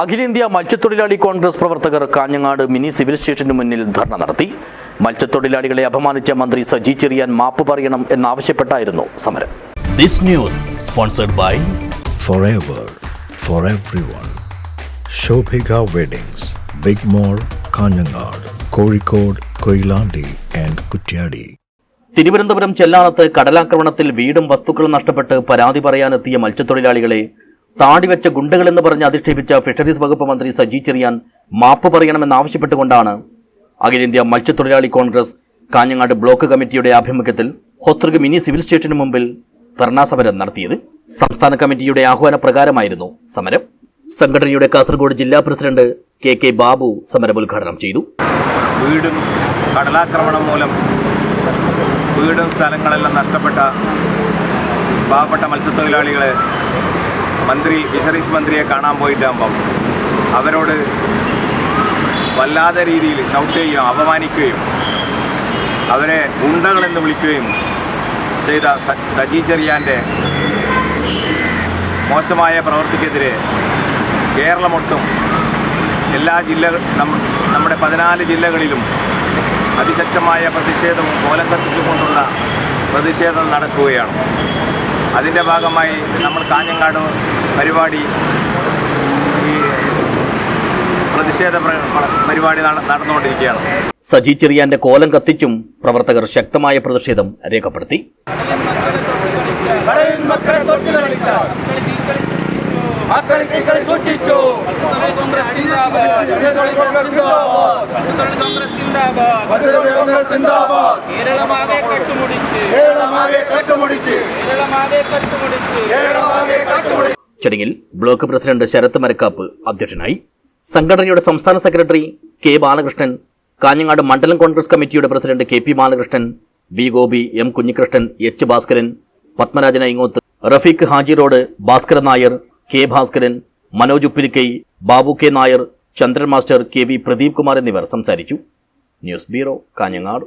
അഖിലേന്ത്യാ മത്സ്യത്തൊഴിലാളി കോൺഗ്രസ് പ്രവർത്തകർ കാഞ്ഞങ്ങാട് മിനി സിവിൽ സ്റ്റേഷന് മുന്നിൽ ധർണ നടത്തി. മത്സ്യത്തൊഴിലാളികളെ അപമാനിച്ച മന്ത്രി സജി ചെറിയാൻ മാപ്പ് പറയണം എന്നാവശ്യപ്പെട്ടായിരുന്നു സമരം. This news sponsored by forever for everyone. Shobhika Weddings, Big Mall, Kanhangad Kozhikode, Koilandi and Kuttiadi Thiruvananthapuram ചെല്ലാനത്ത് കടലാക്രമണത്തിൽ വീടും വസ്തുക്കളും നഷ്ടപ്പെട്ട് പരാതി പറയാനെത്തിയ മത്സ്യത്തൊഴിലാളികളെ താടിവെച്ച ഗുണ്ടകളെന്ന് പറഞ്ഞ് അധിക്ഷേപിച്ച ഫിഷറീസ് വകുപ്പ് മന്ത്രി സജി ചെറിയാൻ മാപ്പ് പറയണമെന്നാവശ്യപ്പെട്ടുകൊണ്ടാണ് അഖിലേന്ത്യാ മത്സ്യത്തൊഴിലാളി കോൺഗ്രസ് കാഞ്ഞങ്ങാട് ബ്ലോക്ക് കമ്മിറ്റിയുടെ ആഭിമുഖ്യത്തിൽ ഹോസ്തൃക മിനി സിവിൽ സ്റ്റേഷന് മുമ്പിൽ ധർണാ സമരം നടത്തിയത്. സംസ്ഥാന കമ്മിറ്റിയുടെ ആഹ്വാന പ്രകാരമായിരുന്നു സമരം. സംഘടനയുടെ കാസർഗോഡ് ജില്ലാ പ്രസിഡന്റ് കെ കെ ബാബു സമരം ഉദ്ഘാടനം ചെയ്തു. വീടും കടലാക്രമണം മൂലം വീടും സ്ഥലങ്ങളെല്ലാം നഷ്ടപ്പെട്ട പാവപ്പെട്ട മത്സ്യത്തൊഴിലാളികളെ മന്ത്രി ഫിഷറീസ് മന്ത്രിയെ കാണാൻ പോയിട്ടാകുമ്പം അവരോട് വല്ലാത്ത രീതിയിൽ ഷൗട്ട് ചെയ്യുകയും അപമാനിക്കുകയും അവരെ ഗുണ്ടകളെന്ന് വിളിക്കുകയും ചെയ്ത സജി ചെറിയാന്റെ മോശമായ പ്രവൃത്തിക്കെതിരെ കേരളമൊട്ടും എല്ലാ ജില്ല നമ്മുടെ പതിനാല് ജില്ലകളിലും അതിശക്തമായ പ്രതിഷേധവും കോലം കത്തിച്ചുകൊണ്ടുള്ള പ്രതിഷേധം നടക്കുകയാണ്. അതിന്റെ ഭാഗമായി നമ്മൾ കാഞ്ഞങ്ങാട് പരിപാടി ഈ പ്രതിഷേധ പ്ര- പ്ര- പരിപാടി നട- നടന്നുകൊണ്ടിരിക്കുകയാണ്. സജി ചെറിയാന്റെ കോലം കത്തിച്ചും പ്രവർത്തകർ ശക്തമായ പ്രതിഷേധം രേഖപ്പെടുത്തി. കേരളമാകെ കട്ടുമുടിച്ച്. കേരളമാകെ കട്ടുമുടിച്ച് ചടങ്ങിൽ ബ്ലോക്ക് പ്രസിഡന്റ് ശരത് മരക്കാപ്പ് അധ്യക്ഷനായി സംഘടനയുടെ സംസ്ഥാന സെക്രട്ടറി കെ ബാലകൃഷ്ണൻ കാഞ്ഞങ്ങാട് മണ്ഡലം കോൺഗ്രസ് കമ്മിറ്റിയുടെ president K P Balakrishnan B Gopi M Kunhikrishnan H Bhaskaran Padmarajan Aingoth Rafeeq Haji road Bhaskaran Nair K Bhaskaran Manoj Uppilikkai Babu K Nair Chandran master K V Pradeep Kumar എന്നിവർ സംസാരിച്ചു. News bureau Kanhangad.